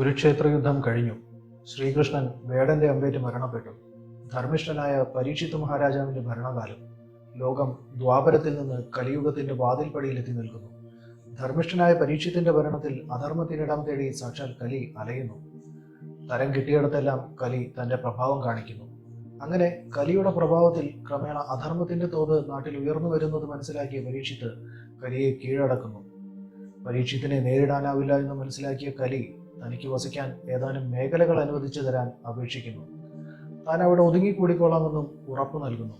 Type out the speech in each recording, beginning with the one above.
കുരുക്ഷേത്ര യുദ്ധം കഴിഞ്ഞു. ശ്രീകൃഷ്ണൻ വേടന്റെ അമ്പേറ്റ് മരണപ്പെട്ടു. ധർമ്മിഷ്ഠനായ പരീക്ഷിത് മഹാരാജാവിന്റെ ഭരണകാലം. ലോകം ദ്വാപരത്തിൽ നിന്ന് കലിയുഗത്തിന്റെ വാതിൽപ്പടിയിലെത്തി നിൽക്കുന്നു. ധർമ്മിഷ്ഠനായ പരീക്ഷിത്തിന്റെ ഭരണത്തിൽ അധർമ്മത്തിനിടം തേടി സാക്ഷാൽ കലി അലയുന്നു. തരം കിട്ടിയിടത്തെല്ലാം കലി തന്റെ പ്രഭാവം കാണിക്കുന്നു. അങ്ങനെ കലിയുടെ പ്രഭാവത്തിൽ ക്രമേണ അധർമ്മത്തിന്റെ തോത് നാട്ടിൽ ഉയർന്നു വരുന്നത് മനസ്സിലാക്കിയ പരീക്ഷിത്ത് കലിയെ കീഴടക്കുന്നു. പരീക്ഷിത്തിനെ നേരിടാനാവില്ല എന്ന് മനസ്സിലാക്കിയ കലി തനിക്ക് വസിക്കാൻ ഏതാനും മേഖലകൾ അനുവദിച്ചു തരാൻ അപേക്ഷിക്കുന്നു. താൻ അവിടെ ഒതുങ്ങിക്കൂടിക്കൊള്ളാമെന്നും ഉറപ്പു നൽകുന്നു.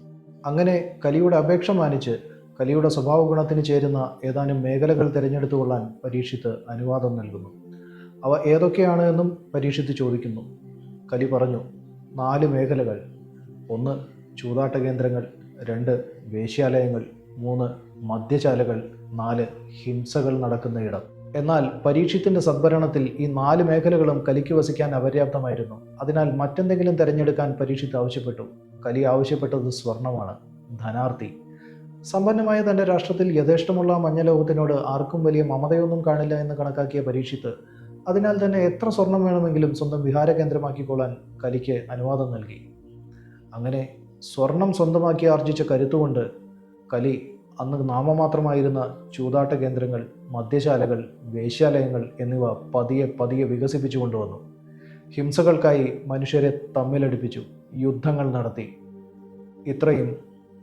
അങ്ങനെ കലിയുടെ അപേക്ഷ മാനിച്ച് കലിയുടെ സ്വഭാവ ഗുണത്തിന് ചേരുന്ന ഏതാനും മേഖലകൾ തിരഞ്ഞെടുത്തുകൊള്ളാൻ പരീക്ഷിത്ത് അനുവാദം നൽകുന്നു. അവ ഏതൊക്കെയാണ് എന്നും പരീക്ഷിത്ത് ചോദിക്കുന്നു. കലി പറഞ്ഞു നാല് മേഖലകൾ. ഒന്ന് ചൂതാട്ട കേന്ദ്രങ്ങൾ രണ്ട് വേശ്യാലയങ്ങൾ മൂന്ന് മദ്യശാലകൾ നാല് ഹിംസകൾ നടക്കുന്ന ഇടം. എന്നാൽ പരീക്ഷത്തിന്റെ സദ്ഭരണത്തിൽ ഈ നാല് മേഖലകളും കലിക്ക് വസിക്കാൻ അപര്യാപ്തമായിരുന്നു. അതിനാൽ മറ്റെന്തെങ്കിലും തിരഞ്ഞെടുക്കാൻ പരീക്ഷിത്ത് ആവശ്യപ്പെട്ടു. കലി ആവശ്യപ്പെട്ടത് സ്വർണമാണ്. ധനാർത്ഥി. സമ്പന്നമായ തന്റെ രാഷ്ട്രത്തിൽ യഥേഷ്ടമുള്ള മഞ്ഞലോകത്തിനോട് ആർക്കും വലിയ മമതയൊന്നും കാണില്ല എന്ന് കണക്കാക്കിയ പരീക്ഷിത്ത് അതിനാൽ തന്നെ എത്ര സ്വർണം വേണമെങ്കിലും സ്വന്തം വിഹാര കേന്ദ്രമാക്കിക്കൊള്ളാൻ കലിക്ക് അനുവാദം നൽകി. അങ്ങനെ സ്വർണം സ്വന്തമാക്കി ആർജിച്ച കരുത്തുകൊണ്ട് കലി അന്ന് നാമമാത്രമായിരുന്ന ചൂതാട്ട കേന്ദ്രങ്ങൾ മദ്യശാലകൾ വേശ്യാലയങ്ങൾ എന്നിവ പതിയെ പതിയെ വികസിപ്പിച്ചു കൊണ്ടുവന്നു. ഹിംസകൾക്കായി മനുഷ്യരെ തമ്മിലടിപ്പിച്ചു യുദ്ധങ്ങൾ നടത്തി. ഇത്രയും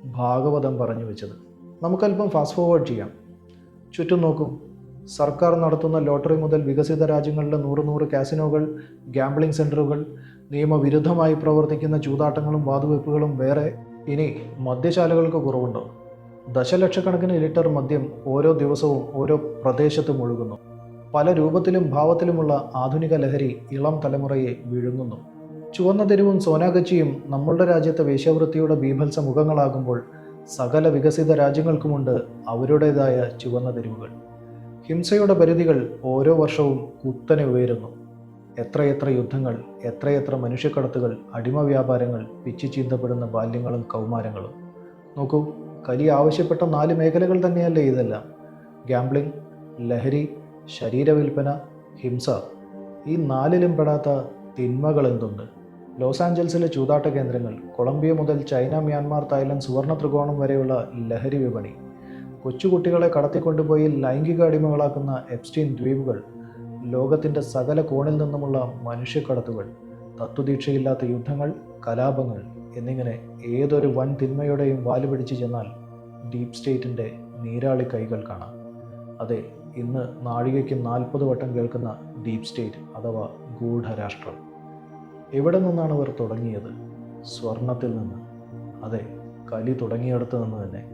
ഭാഗവതം പറഞ്ഞു വെച്ചത്. നമുക്കല്പം ഫാസ്റ്റ് ഫോർവേഡ് ചെയ്യാം. ചുറ്റും നോക്കും. സർക്കാർ നടത്തുന്ന ലോട്ടറി മുതൽ വികസിത രാജ്യങ്ങളിലെ നൂറ് നൂറ് കാസിനോകൾ ഗാംബ്ലിംഗ് സെന്ററുകൾ നിയമവിരുദ്ധമായി പ്രവർത്തിക്കുന്ന ചൂതാട്ടങ്ങളും വാതുവെപ്പുകളും വേറെ ഇനി മദ്യശാലകൾക്ക് കുറവുണ്ടോ? ദശലക്ഷക്കണക്കിന് ലിറ്റർ മദ്യം ഓരോ ദിവസവും ഓരോ പ്രദേശത്തും ഒഴുകുന്നു. പല രൂപത്തിലും ഭാവത്തിലുമുള്ള ആധുനിക ലഹരി ഇളം തലമുറയെ വിഴുങ്ങുന്നു. ചുവന്ന തെരുവും സോനാഗച്ചിയും നമ്മളുടെ രാജ്യത്തെ വേശ്യാവൃത്തിയുടെ ബീഭത്സ മുഖങ്ങളാകുമ്പോൾ സകല വികസിത രാജ്യങ്ങൾക്കുമുണ്ട് അവരുടേതായ ചുവന്ന തെരുവുകൾ. ഹിംസയുടെ പരിധികൾ ഓരോ വർഷവും കുത്തനെ ഉയരുന്നു. എത്രയെത്ര യുദ്ധങ്ങൾ എത്രയെത്ര മനുഷ്യക്കടത്തുകൾ അടിമ വ്യാപാരങ്ങൾ പിച്ചു ചീന്തപ്പെടുന്ന ബാല്യങ്ങളും കൗമാരങ്ങളും. നോക്കൂ കലി ആവശ്യപ്പെട്ട നാല് മേഖലകൾ തന്നെയല്ലേ ഇതെല്ലാം? ഗാംബ്ലിംഗ് ലഹരി ശരീരവിൽപ്പന ഹിംസ. ഈ നാലിലും പെടാത്ത തിന്മകൾ എന്തുണ്ട്? ലോസ് ആഞ്ചൽസിലെ ചൂതാട്ട കേന്ദ്രങ്ങൾ കൊളംബിയ മുതൽ ചൈന മ്യാൻമാർ തായ്ലൻഡ് സുവർണ ത്രികോണം വരെയുള്ള ലഹരി വിപണി. കൊച്ചുകുട്ടികളെ കടത്തിക്കൊണ്ടുപോയി ലൈംഗിക അടിമകളാക്കുന്ന എപ്സ്റ്റീൻ ദ്വീപുകൾ ലോകത്തിന്റെ സകല കോണിൽ നിന്നുമുള്ള മനുഷ്യക്കടത്തുകൾ. തത്വദീക്ഷയില്ലാത്ത യുദ്ധങ്ങൾ കലാപങ്ങൾ എന്നിങ്ങനെ ഏതൊരു വൻ തിന്മയുടെയും വാൽ പിടിച്ചു ചെന്നാൽ ഡീപ് സ്റ്റേറ്റിന്റെ നീരാളി കൈകൾ കാണാം. അതെ ഇന്ന് നാഴികയ്ക്ക് നാൽപ്പത് വട്ടം കേൾക്കുന്ന ഡീപ് സ്റ്റേറ്റ് അഥവാ ഗൂഢരാഷ്ട്രം. എവിടെ നിന്നാണ് ഇവർ തുടങ്ങിയത്? സ്വർണത്തിൽ നിന്ന്. അതെ കലി തുടങ്ങിയിടത്ത് നിന്ന് തന്നെ.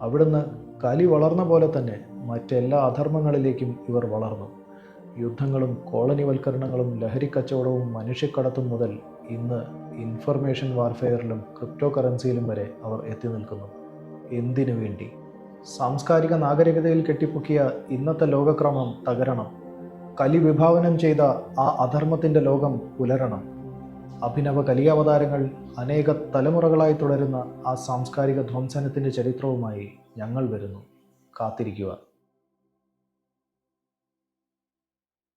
അവിടുന്ന് കലി വളർന്ന പോലെ തന്നെ മറ്റെല്ലാ അധർമ്മങ്ങളിലേക്കും ഇവർ വളർന്നു. യുദ്ധങ്ങളും കോളനിവൽക്കരണങ്ങളും ലഹരിക്കച്ചവടവും മനുഷ്യക്കടത്തും മുതൽ ഇന്ന് ഇൻഫർമേഷൻ വാർഫെയറിലും ക്രിപ്റ്റോ കറൻസിയിലും വരെ അവർ എത്തി നിൽക്കുന്നു. എന്തിനു വേണ്ടി? സാംസ്കാരിക നാഗരികതയിൽ കെട്ടിപ്പൊക്കിയ ഇന്നത്തെ ലോകക്രമം തകരണം. കലി വിഭാവനം ചെയ്ത ആ അധർമ്മത്തിന്റെ ലോകം പുലരണം. അഭിനവ കലിയാവതാരങ്ങൾ അനേക തലമുറകളായി തുടരുന്ന ആ സാംസ്കാരിക ധ്വംസനത്തിന്റെ ചരിത്രവുമായി ഞങ്ങൾ വരുന്നു. കാത്തിരിക്കുക.